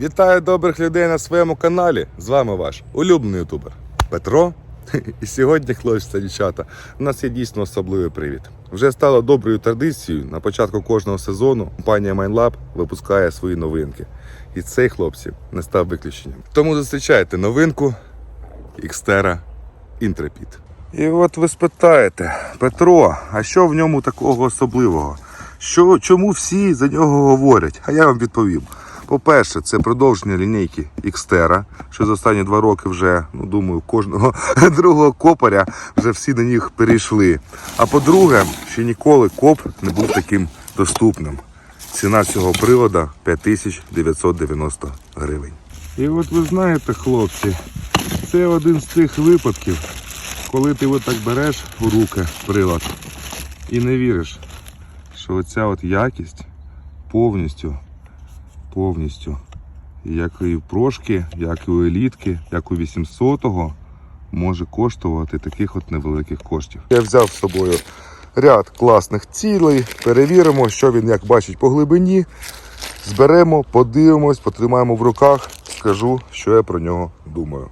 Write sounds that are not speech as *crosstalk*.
Вітаю добрих людей на своєму каналі. З вами ваш улюблений ютубер Петро. *laughs* І сьогодні, хлопці та дівчата, у нас є дійсно особливий привід. Вже стало доброю традицією. На початку кожного сезону компанія MindLab випускає свої новинки. І цей хлопці не став виключенням. Тому зустрічайте новинку Xterra Intrepid. І от ви спитаєте, Петро, а що в ньому такого особливого? Що, чому всі за нього говорять? А я вам відповім. По-перше, це продовження лінійки Xterra, що за останні два роки вже, ну думаю, кожного *laughs* другого копаря вже всі на них перейшли. А по-друге, ще ніколи коп не був таким доступним. Ціна цього привода 5990 гривень. І от ви знаєте, хлопці, це один з тих випадків, коли ти от так береш у руки прилад і не віриш, що оця от якість повністю, повністю, як і в прошки, як і у елітки, як у 800-го, може коштувати таких от невеликих коштів. Я взяв з собою ряд класних цілей, перевіримо, що він як бачить по глибині. Зберемо, подивимось, потримаємо в руках, скажу, що я про нього думаю.